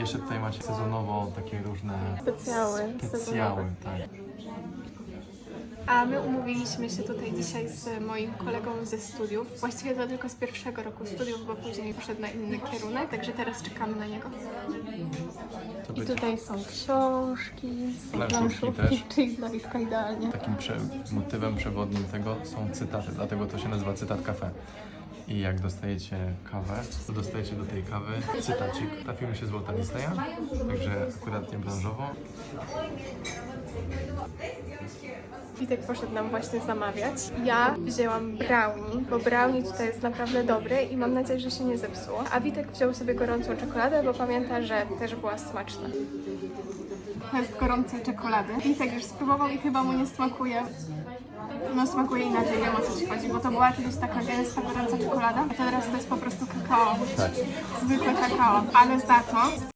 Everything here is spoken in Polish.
jeszcze tutaj macie sezonowo takie różne Specjały. specjały, tak. A my umówiliśmy się tutaj dzisiaj z moim kolegą ze studiów. Właściwie to tylko z pierwszego roku studiów, bo później poszedł na inny kierunek, także teraz czekamy na niego. To I będzie tutaj są książki, są Planszówki planszówki, też. czyli nawiewka idealnie. takim prze, motywem przewodnim tego są cytaty, dlatego to się nazywa cytat cafe. I jak dostajecie kawę, to dostajecie do tej kawy cytacik. Trafił mi się złota listeja, także akurat nie branżowo. Witek poszedł nam właśnie zamawiać. Ja wzięłam brownie, bo brownie tutaj jest naprawdę dobre i mam nadzieję, że się nie zepsuło. A Witek wziął sobie gorącą czekoladę, bo pamięta, że też była smaczna. To jest gorącej czekolady. Witek już spróbował i chyba mu nie smakuje. No smakuje inaczej, wiem o co ci chodzi, bo to była kiedyś taka gęsta, gorąca czekolada, a teraz to jest po prostu kakao. Tak. Zwykłe kakao, ale za to